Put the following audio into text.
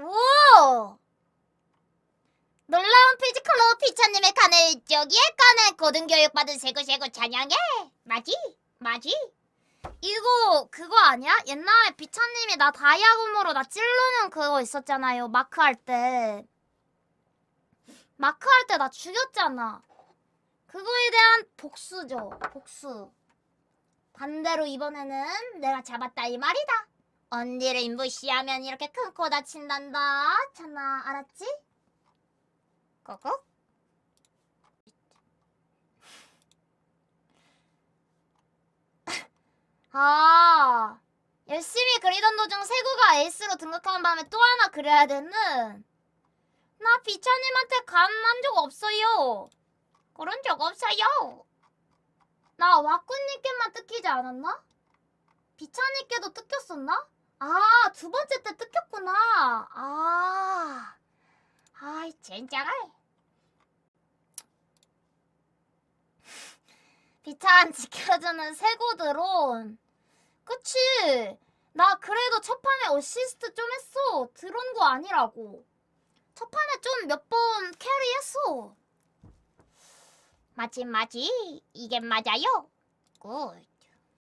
오! 놀라운 피지컬로 피처님의 칸을 저기에 까는 고등교육받은 세구세구 찬양해 맞지? 맞지? 이거 그거 아니야? 옛날에 비차님이 나 다이아금으로 나 찌르는 그거 있었잖아요 마크 할때 마크 할 때 나 죽였잖아 그거에 대한 복수죠 복수 반대로 이번에는 내가 잡았다 이 말이다 언니를 무시하면 이렇게 큰 코 다친단다. 참아, 알았지? 꼬꼬? 아, 열심히 그리던 도중 세구가 에이스로 등극하는 밤에 또 하나 그려야 되는. 나 비차님한테 간한 적 없어요. 그런 적 없어요. 나 와꾸님께만 뜯기지 않았나? 비차님께도 뜯겼었나? 아, 두 번째 때 뜯겼구나. 아, 아이, 젠장아. 비찬 지켜주는 세고 드론. 그치? 나 그래도 첫 판에 어시스트 좀 했어. 드론 거 아니라고. 첫 판에 좀 몇 번 캐리했어. 맞지, 맞지. 이게 맞아요. 굿.